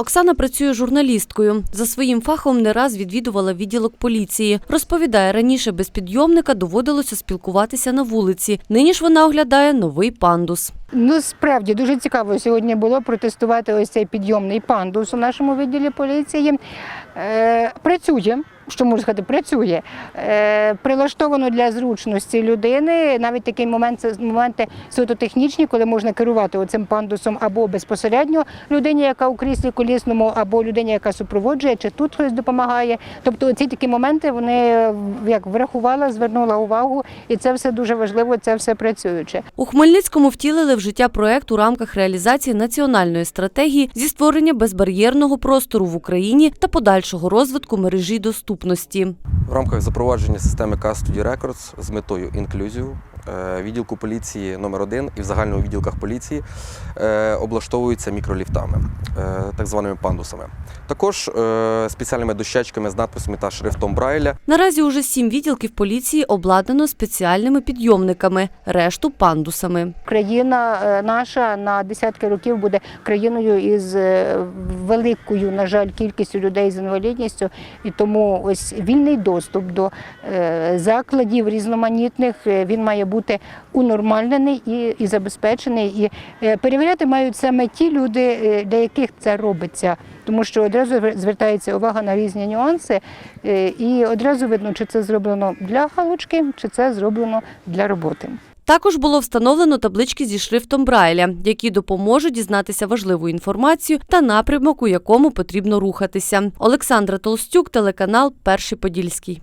Оксана працює журналісткою. За своїм фахом не раз відвідувала відділок поліції. Розповідає, раніше без підйомника доводилося спілкуватися на вулиці. Нині ж вона оглядає новий пандус. Ну, справді дуже цікаво сьогодні було протестувати ось цей підйомний пандус у нашому відділі поліції. Е, працює. Що можу сказати, працює. Е, прилаштовано для зручності людини. Навіть такий момент це моменти суто технічні, коли можна керувати оцим пандусом або безпосередньо людині, яка у кріслі колісному, або людині, яка супроводжує, чи тут хтось допомагає. Тобто ці такі моменти вони як врахувала, звернула увагу, і це все дуже важливо, це все працююче. У Хмельницькому втілили в життя проект у рамках реалізації національної стратегії зі створення безбар'єрного простору в Україні та подальшого розвитку мережі доступності. В рамках запровадження системи Custody Records з метою інклюзію відділку поліції номер 1 і в загальних відділках поліції е, облаштовуються мікроліфтами, е, так званими пандусами. Також е, спеціальними дощечками з надписами та шрифтом Брайля. Наразі уже сім відділків поліції обладнано спеціальними підйомниками, решту пандусами. Країна е, наша на десятки років буде країною із е, великою, на жаль, кількістю людей з інвалідністю, і тому ось вільний доступ до е, закладів різноманітних е, він має бути унормальнений і, забезпечений. І е, перевіряти мають саме ті люди, для яких це робиться, тому що одразу звертається увага на різні нюанси, і одразу видно, чи це зроблено для галочки, чи це зроблено для роботи. Також було встановлено таблички зі шрифтом Брайля, які допоможуть дізнатися важливу інформацію та напрямок, у якому потрібно рухатися. Олександра Толстюк, телеканал Перший Подільський.